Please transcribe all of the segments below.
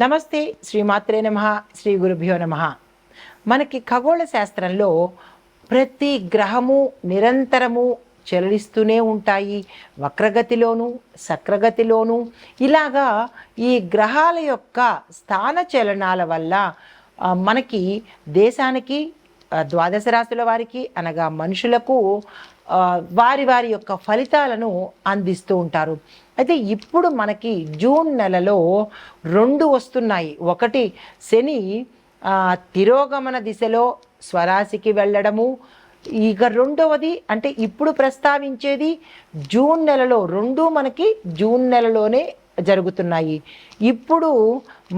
నమస్తే శ్రీమాత్రే నమ శ్రీ గురుభ్యో నమ. మనకి ఖగోళ శాస్త్రంలో ప్రతి గ్రహము నిరంతరము చెలరిస్తూనే ఉంటాయి. వక్రగతిలోను సక్రగతిలోను. ఇలాగా ఈ గ్రహాల యొక్క స్థాన చలనాల వల్ల మనకి దేశానికి ద్వాదశ రాశుల వారికి అనగా మనుషులకు వారి వారి యొక్క ఫలితాలను అందిస్తూ ఉంటారు. అయితే ఇప్పుడు మనకి జూన్ నెలలో రెండు వస్తున్నాయి. ఒకటి శని తిరోగమన దిశలో స్వరాశికి వెళ్ళడము. ఇక రెండవది అంటే ఇప్పుడు ప్రస్తావించేది జూన్ నెలలో రెండు మనకి జూన్ నెలలోనే జరుగుతున్నాయి. ఇప్పుడు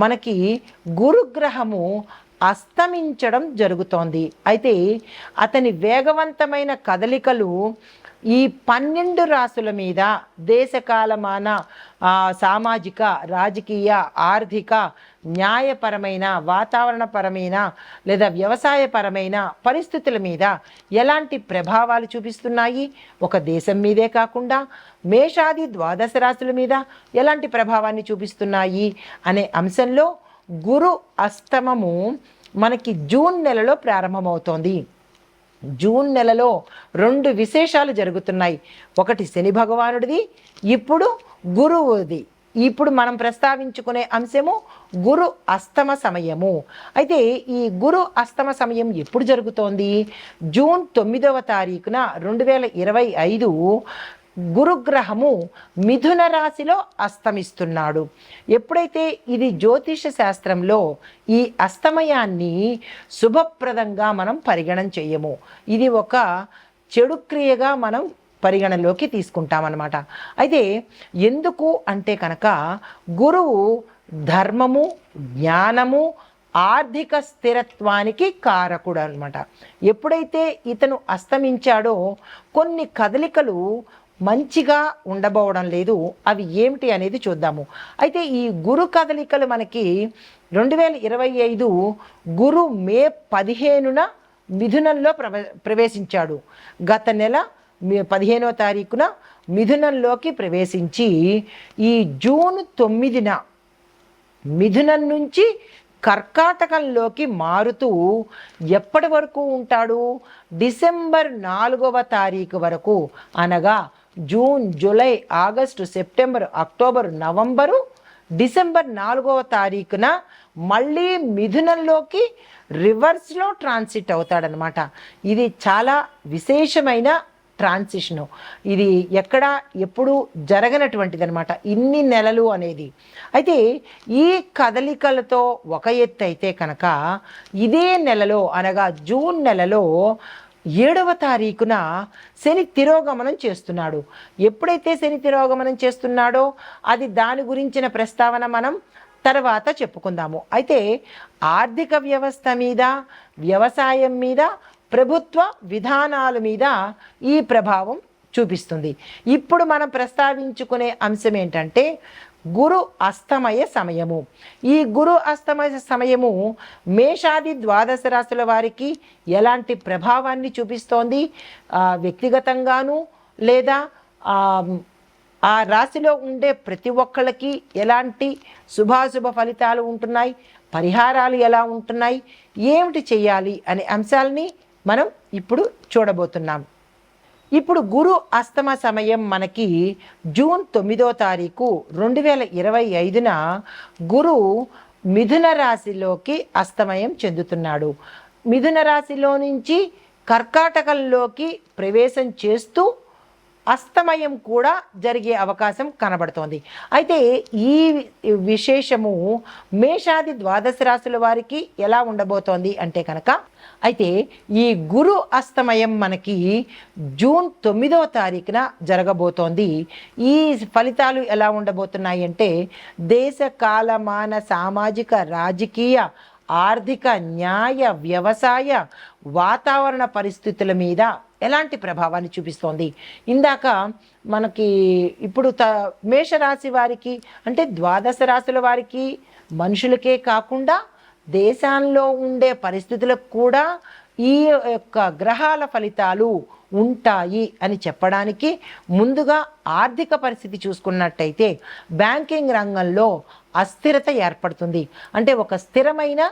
మనకి గురుగ్రహము అస్తమించడం జరుగుతోంది. అయితే అతని వేగవంతమైన కదలికలు ఈ పన్నెండు రాసుల మీద దేశకాలమాన సామాజిక రాజకీయ ఆర్థిక న్యాయపరమైన వాతావరణపరమైన లేదా వ్యవసాయపరమైన పరిస్థితుల మీద ఎలాంటి ప్రభావాలు చూపిస్తున్నాయి? ఒక దేశం మీదే కాకుండా మేషాది ద్వాదశ రాశుల మీద ఎలాంటి ప్రభావాన్ని చూపిస్తున్నాయి? అనే అంశంలో గురు అస్తమము మనకి జూన్ నెలలో ప్రారంభమవుతోంది. జూన్ నెలలో రెండు విశేషాలు జరుగుతున్నాయి. ఒకటి శని భగవానుడిది ఇప్పుడు గురువుది. ఇప్పుడు మనం ప్రస్తావించుకునే అంశము గురు అస్తమ సమయము. అయితే ఈ గురు అస్తమ సమయం ఎప్పుడు జరుగుతోంది? జూన్ తొమ్మిదవ తారీఖున రెండు వేల ఇరవై ఐదు గురుగ్రహము మిథున రాశిలో అస్తమిస్తున్నాడు. ఎప్పుడైతే ఇది జ్యోతిష శాస్త్రంలో ఈ అస్తమయాన్ని శుభప్రదంగా మనం పరిగణన చెయ్యము ఇది ఒక చెడు క్రియగా మనం పరిగణలోకి తీసుకుంటామన్నమాట. అయితే ఎందుకు అంటే కనుక గురువు ధర్మము జ్ఞానము ఆర్థిక స్థిరత్వానికి కారకుడు అనమాట ఎప్పుడైతే ఇతను అస్తమించాడో కొన్ని కదలికలు మంచిగా ఉండబోవడం లేదు. అవి ఏమిటి అనేది చూద్దాము. అయితే ఈ గురు కదలికలు మనకి రెండు వేల ఇరవై ఐదు గురు మే పదిహేనున మిథునంలో ప్రవ ప్రవేశించాడు. గత నెల మే- పదిహేనో తారీఖున మిథునంలోకి ప్రవేశించి ఈ జూన్ తొమ్మిదిన మిథునం నుంచి కర్కాటకంలోకి మారుతూ ఎప్పటి వరకు ఉంటాడు? డిసెంబర్ నాలుగవ తారీఖు వరకు అనగా June July August September October November December నాలుగవ తారీఖున మళ్ళీ మిథునంలోకి రివర్స్లో ట్రాన్సిట్ అవుతాడనమాట ఇది చాలా విశేషమైన ట్రాన్సిషను. ఇది ఎక్కడ ఎప్పుడు జరగనటువంటిది అనమాట ఇన్ని నెలలు అనేది. అయితే ఈ కదలికలతో ఒక ఎత్తు అయితే కనుక ఇదే నెలలో అనగా జూన్ నెలలో ఏడవ తారీఖున శని తిరోగమనం చేస్తున్నాడు. ఎప్పుడైతే శని తిరోగమనం చేస్తున్నాడో అది దాని గురించిన ప్రస్తావన మనం తర్వాత చెప్పుకుందాము. అయితే ఆర్థిక వ్యవస్థ మీద వ్యవసాయం మీద ప్రభుత్వ విధానాల మీద ఈ ప్రభావం చూపిస్తుంది. ఇప్పుడు మనం ప్రస్తావించుకునే అంశం ఏంటంటే గురు అస్తమయ సమయము. ఈ గురు అస్తమయ సమయము మేషాది ద్వాదశ రాశుల వారికి ఎలాంటి ప్రభావాన్ని చూపిస్తోంది? వ్యక్తిగతంగాను లేదా ఆ, ఆ రాశిలో ఉండే ప్రతి ఒక్కళ్ళకి ఎలాంటి శుభాశుభ ఫలితాలు ఉంటున్నాయి? పరిహారాలు ఎలా ఉంటున్నాయి? ఏమిటి చేయాలి? అనే అంశాలని మనం ఇప్పుడు చూడబోతున్నాం. ఇప్పుడు గురు అస్తమ సమయం మనకి జూన్ తొమ్మిదో తారీఖు రెండు వేల ఇరవై ఐదున గురు మిథున రాశిలోకి అస్తమయం చెందుతున్నాడు. మిథున రాశిలో నుంచి కర్కాటకంలోకి ప్రవేశం చేస్తూ అస్తమయం కూడా జరిగే అవకాశం కనబడుతోంది. అయితే ఈ విశేషము మేషాది ద్వాదశ రాశుల వారికి ఎలా ఉండబోతోంది అంటే కనుక అయితే ఈ గురు అస్తమయం మనకి జూన్ తొమ్మిదవ తారీఖున జరగబోతోంది. ఈ ఫలితాలు ఎలా ఉండబోతున్నాయి అంటే దేశ కాలమాన సామాజిక రాజకీయ ఆర్థిక న్యాయ వ్యవసాయ వాతావరణ పరిస్థితుల మీద ఎలాంటి ప్రభావాన్ని చూపిస్తోంది? ఇందాక మనకి ఇప్పుడు త మేషరాశి వారికి అంటే ద్వాదశ రాశుల వారికి మనుషులకే కాకుండా దేశాల్లో ఉండే పరిస్థితులకు కూడా ఈ యొక్క గ్రహాల ఫలితాలు ఉంటాయి అని చెప్పడానికి ముందుగా ఆర్థిక పరిస్థితి చూసుకున్నట్టయితే బ్యాంకింగ్ రంగంలో అస్థిరత ఏర్పడుతుంది. అంటే ఒక స్థిరమైన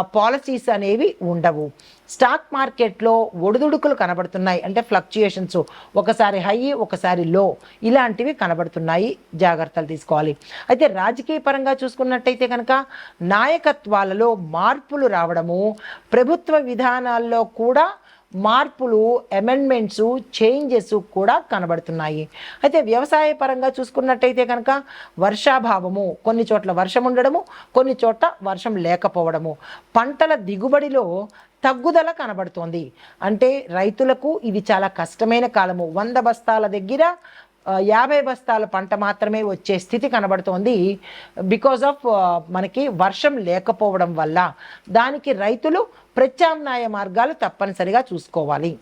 పాలసీస్ అనేవి ఉండవు. స్టాక్ మార్కెట్లో ఒడిదుడుకులు కనబడుతున్నాయి. అంటే ఫ్లక్చుయేషన్స్. ఒకసారి హై ఒకసారి లో. ఇలాంటివి కనబడుతున్నాయి. జాగ్రత్తలు తీసుకోవాలి. అయితే రాజకీయ పరంగా చూసుకున్నట్టయితే కనుక నాయకత్వాలలో మార్పులు రావడము ప్రభుత్వ విధానాల్లో కూడా మార్పులు అమెండ్మెంట్స్ చేంజెస్ కూడా కనబడుతున్నాయి. అయితే వ్యవసాయ పరంగా చూసుకున్నట్టయితే కనుక వర్షాభావము కొన్ని చోట్ల వర్షం ఉండడము కొన్ని చోట్ల వర్షం లేకపోవడము. పంటల దిగుబడిలో తగ్గుదల కనబడుతోంది. అంటే రైతులకు ఇది చాలా కష్టమైన కాలము. వంద బస్తాల దగ్గర యాభై బస్తాల పంట మాత్రమే వచ్చే స్థితి కనబడుతోంది. బికాజ్ ఆఫ్ మనకి వర్షం లేకపోవడం వల్ల దానికి రైతులు ప్రత్యామ్నాయ మార్గాలు తప్పనిసరిగా చూసుకోవాలి.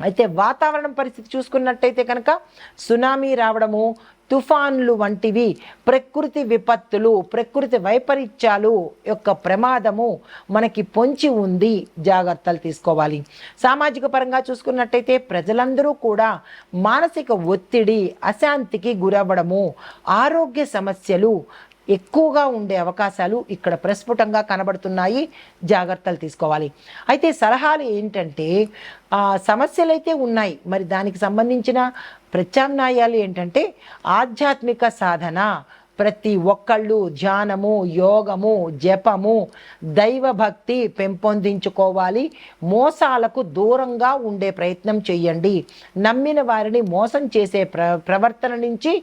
అయితే వాతావరణం పరిస్థితి చూసుకున్నట్టయితే కనుక సునామీ రావడము తుఫాన్లు వంటివి ప్రకృతి విపత్తులు ప్రకృతి వైపరీత్యాలు యొక్క ప్రమాదము మనకి పొంచి ఉంది. జాగ్రత్తలు తీసుకోవాలి. సామాజిక పరంగా చూసుకున్నట్టయితే ప్రజలందరూ కూడా మానసిక ఒత్తిడి అశాంతికి గురవ్వడము ఆరోగ్య సమస్యలు ఎక్కువగా ఉండే అవకాశాలు ఇక్కడ ప్రస్ఫుటంగా కనబడుతున్నాయి. జాగ్రత్తలు తీసుకోవాలి. అయితే సలహాలు ఏంటంటే సమస్యలు అయితే ఉన్నాయి. మరి దానికి సంబంధించిన ప్రత్యామ్నాయాలు ఏంటంటే ఆధ్యాత్మిక సాధన. ప్రతి ఒక్కళ్ళు ధ్యానము యోగము జపము దైవభక్తి పెంపొందించుకోవాలి. మోసాలకు దూరంగా ఉండే ప్రయత్నం చేయండి నమ్మిన వారిని మోసం చేసే ప్ర ప్రవర్తన నుంచి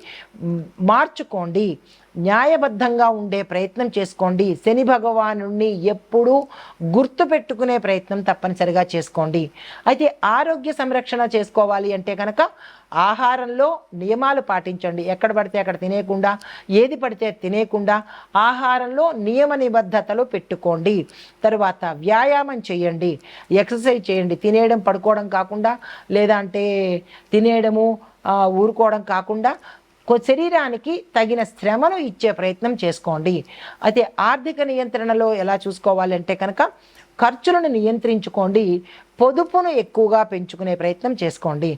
మార్చుకోండి. న్యాయబద్ధంగా ఉండే ప్రయత్నం చేసుకోండి. శని భగవాను ఎప్పుడూ గుర్తు పెట్టుకునే ప్రయత్నం తప్పనిసరిగా చేసుకోండి. అయితే ఆరోగ్య సంరక్షణ చేసుకోవాలి అంటే కనుక ఆహారంలో నియమాలు పాటించండి. ఎక్కడ పడితే అక్కడ తినేయకుండా ఏది పడితే అది తినేయకుండా ఆహారంలో నియమ నిబద్ధతలు పెట్టుకోండి. తరువాత వ్యాయామం చేయండి. ఎక్సర్సైజ్ చేయండి. తినేయడం పడుకోవడం కాకుండా లేదా అంటే తినేయడము ఊరుకోవడం కాకుండా శరీరానికి తగిన శ్రమను ఇచ్చే ప్రయత్నం చేసుకోండి. అయితే ఆర్థిక నియంత్రణలో ఎలా చూసుకోవాలంటే కనుక ఖర్చులను నియంత్రించుకోండి. పొదుపును ఎక్కువగా పెంచుకునే ప్రయత్నం చేసుకోండి.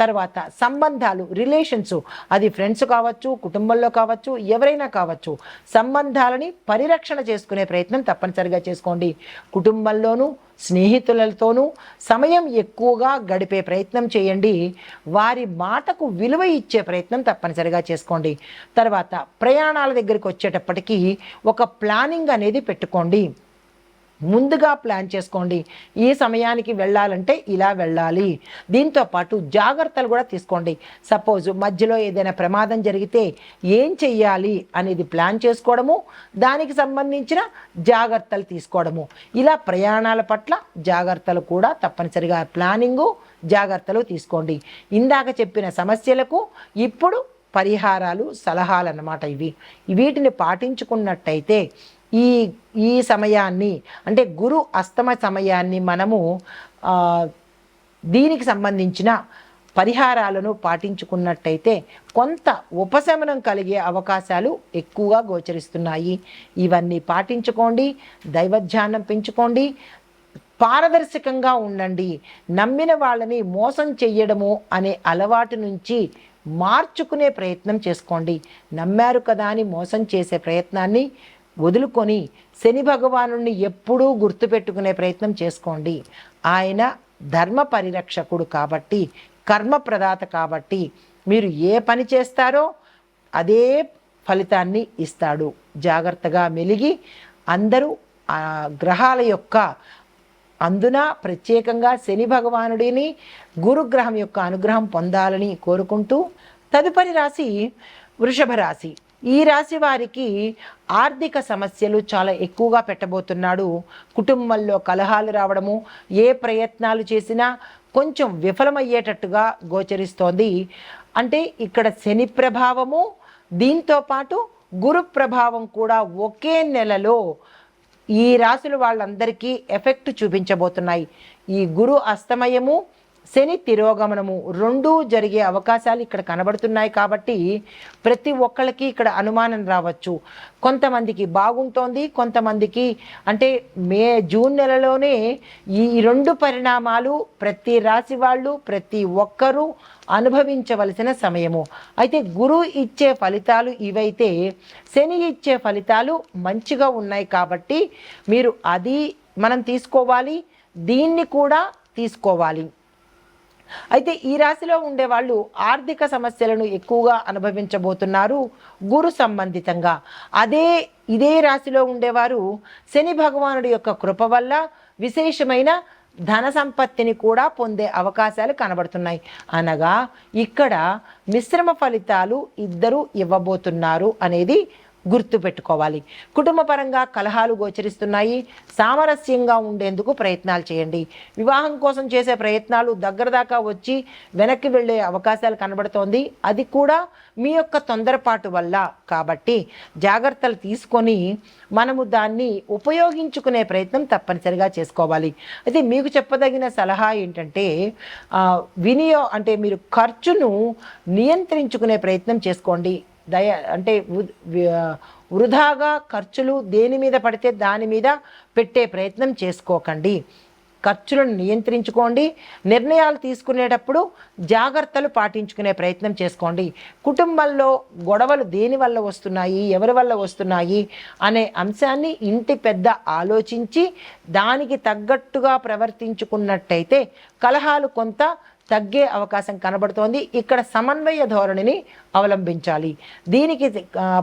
తర్వాత సంబంధాలు రిలేషన్స్ అది ఫ్రెండ్స్ కావచ్చు కుటుంబంలో కావచ్చు ఎవరైనా కావచ్చు సంబంధాలని పరిరక్షణ చేసుకునే ప్రయత్నం తప్పనిసరిగా చేసుకోండి. కుటుంబంలోనూ స్నేహితులతోనూ సమయం ఎక్కువగా గడిపే ప్రయత్నం చేయండి. వారి మాటకు విలువ ఇచ్చే ప్రయత్నం తప్పనిసరిగా చేసుకోండి. తర్వాత ప్రయాణాల దగ్గరికి వచ్చేటప్పటికీ ఒక ప్లానింగ్ అనేది పెట్టుకోండి. ముందుగా ప్లాన్ చేసుకోండి. ఈ సమయానికి వెళ్ళాలంటే ఇలా వెళ్ళాలి. దీంతో పాటు జాగ్రత్తలు కూడా తీసుకోండి. సపోజ్ మధ్యలో ఏదైనా ప్రమాదం జరిగితే ఏం చెయ్యాలి అనేది ప్లాన్ చేసుకోవడము దానికి సంబంధించిన జాగ్రత్తలు తీసుకోవడము. ఇలా ప్రయాణాల పట్ల జాగ్రత్తలు కూడా తప్పనిసరిగా ప్లానింగు జాగ్రత్తలు తీసుకోండి. ఇందాక చెప్పిన సమస్యలకు ఇప్పుడు పరిహారాలు సలహాలు అన్నమాట ఇవి. వీటిని పాటించుకున్నట్టయితే ఈ ఈ సమయాన్ని అంటే గురు అస్తమ సమయాన్ని మనము దీనికి సంబంధించిన పరిహారాలను పాటించుకున్నట్టయితే కొంత ఉపశమనం కలిగే అవకాశాలు ఎక్కువగా గోచరిస్తున్నాయి. ఇవన్నీ పాటించుకోండి దైవధ్యానం పెంచుకోండి పారదర్శకంగా ఉండండి. నమ్మిన వాళ్ళని మోసం చెయ్యడము అనే అలవాటు నుంచి మార్చుకునే ప్రయత్నం చేసుకోండి. నమ్మారు కదా అని మోసం చేసే ప్రయత్నాన్ని వదులుకొని శని భగవాను ఎప్పుడూ గుర్తుపెట్టుకునే ప్రయత్నం చేసుకోండి. ఆయన ధర్మ పరిరక్షకుడు కాబట్టి కర్మ ప్రదాత కాబట్టి మీరు ఏ పని చేస్తారో అదే ఫలితాన్ని ఇస్తాడు. జాగ్రత్తగా మెలిగి అందరూ ఆ గ్రహాల యొక్క అందున ప్రత్యేకంగా శని భగవానుడిని గురుగ్రహం యొక్క అనుగ్రహం పొందాలని కోరుకుంటూ తదుపరి రాశి వృషభ రాశి. ఈ రాశి వారికి ఆర్థిక సమస్యలు చాలా ఎక్కువగా పెట్టబోతున్నాడు. కుటుంబంలో కలహాలు రావడము ఏ ప్రయత్నాలు చేసినా కొంచెం విఫలమయ్యేటట్టుగా గోచరిస్తోంది. అంటే ఇక్కడ శని ప్రభావము దీంతో పాటు గురు ప్రభావం కూడా ఒకే నెలలో ఈ రాశులు వాళ్ళందరికీ ఎఫెక్ట్ చూపించబోతున్నాయి. ఈ గురు అస్తమయము శని తిరోగమనము రెండూ జరిగే అవకాశాలు ఇక్కడ కనబడుతున్నాయి కాబట్టి ప్రతి ఒక్కళ్ళకి ఇక్కడ అనుమానం రావచ్చు. కొంతమందికి బాగుంటోంది కొంతమందికి అంటే మే జూన్ నెలలోనే ఈ రెండు పరిణామాలు ప్రతి రాశి వాళ్ళు ప్రతి ఒక్కరూ అనుభవించవలసిన సమయము. అయితే గురువు ఇచ్చే ఫలితాలు ఇవైతే శని ఇచ్చే ఫలితాలు మంచిగా ఉన్నాయి కాబట్టి మీరు అది మనం తీసుకోవాలి దీన్ని కూడా తీసుకోవాలి. అయితే ఈ రాశిలో ఉండే వాళ్ళు ఆర్థిక సమస్యలను ఎక్కువగా అనుభవించబోతున్నారు గురు సంబంధితంగా. అదే ఇదే రాశిలో ఉండేవారు శని భగవానుడి యొక్క కృప వల్ల విశేషమైన ధన సంపత్తిని కూడా పొందే అవకాశాలు కనబడుతున్నాయి. అనగా ఇక్కడ మిశ్రమ ఫలితాలు ఇద్దరు ఇవ్వబోతున్నారు అనేది గుర్తుపెట్టుకోవాలి. కుటుంబపరంగా కలహాలు గోచరిస్తున్నాయి. సామరస్యంగా ఉండేందుకు ప్రయత్నాలు చేయండి. వివాహం కోసం చేసే ప్రయత్నాలు దగ్గర దాకా వచ్చి వెనక్కి వెళ్ళే అవకాశాలు కనబడుతోంది. అది కూడా మీ యొక్క తొందరపాటు వల్ల. కాబట్టి జాగ్రత్తలు తీసుకొని మనము దాన్ని ఉపయోగించుకునే ప్రయత్నం తప్పనిసరిగా చేసుకోవాలి. అయితే మీకు చెప్పదగిన సలహా ఏంటంటే వినియో అంటే మీరు ఖర్చును నియంత్రించుకునే ప్రయత్నం చేసుకోండి. దయ అంటే వృధాగా ఖర్చులు దేని మీద పడితే దాని మీద పెట్టే ప్రయత్నం చేసుకోకండి. ఖర్చులను నియంత్రించుకోండి. నిర్ణయాలు తీసుకునేటప్పుడు జాగ్రత్తలు పాటించుకునే ప్రయత్నం చేసుకోండి. కుటుంబంలో గొడవలు దేని వల్ల వస్తున్నాయి ఎవరి వల్ల వస్తున్నాయి అనే అంశాన్ని ఇంటి పెద్ద ఆలోచించి దానికి తగ్గట్టుగా ప్రవర్తించుకున్నట్టయితే కలహాలు కొంత తగ్గే అవకాశం కనబడుతోంది. ఇక్కడ సమన్వయ ధోరణిని అవలంబించాలి. దీనికి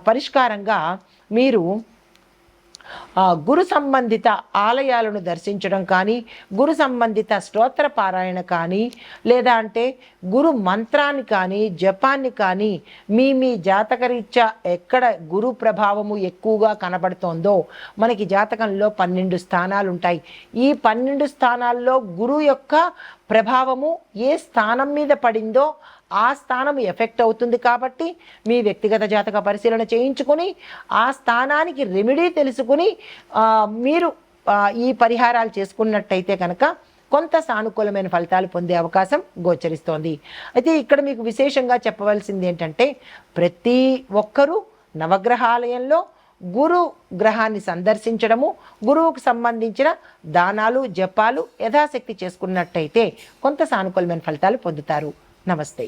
పరిష్కారంగా మీరు గురు సంబంధిత ఆలయాలను దర్శించడం కానీ గురు సంబంధిత స్తోత్ర పారాయణ కానీ లేదా అంటే గురు మంత్రాన్ని కానీ జపాన్ని కానీ మీ మీ జాతకరీత్యా ఎక్కడ గురు ప్రభావము ఎక్కువగా కనబడుతోందో మనకి జాతకంలో పన్నెండు స్థానాలు ఉంటాయి ఈ పన్నెండు స్థానాల్లో గురువు యొక్క ప్రభావము ఏ స్థానం మీద పడిందో ఆ స్థానం ఎఫెక్ట్ అవుతుంది కాబట్టి మీ వ్యక్తిగత జాతక పరిశీలన చేయించుకొని ఆ స్థానానికి రెమెడీ తెలుసుకుని మీరు ఈ పరిహారాలు చేసుకున్నట్టయితే కనుక కొంత సానుకూలమైన ఫలితాలు పొందే అవకాశం గోచరిస్తోంది. అయితే ఇక్కడ మీకు విశేషంగా చెప్పవలసింది ఏంటంటే ప్రతి ఒక్కరూ నవగ్రహాలయంలో గురు గ్రహాన్ని సందర్శించడము గురువుకు సంబంధించిన దానాలు జపాలు యథాశక్తి చేసుకున్నట్టయితే కొంత సానుకూలమైన ఫలితాలు పొందుతారు. నమస్తే.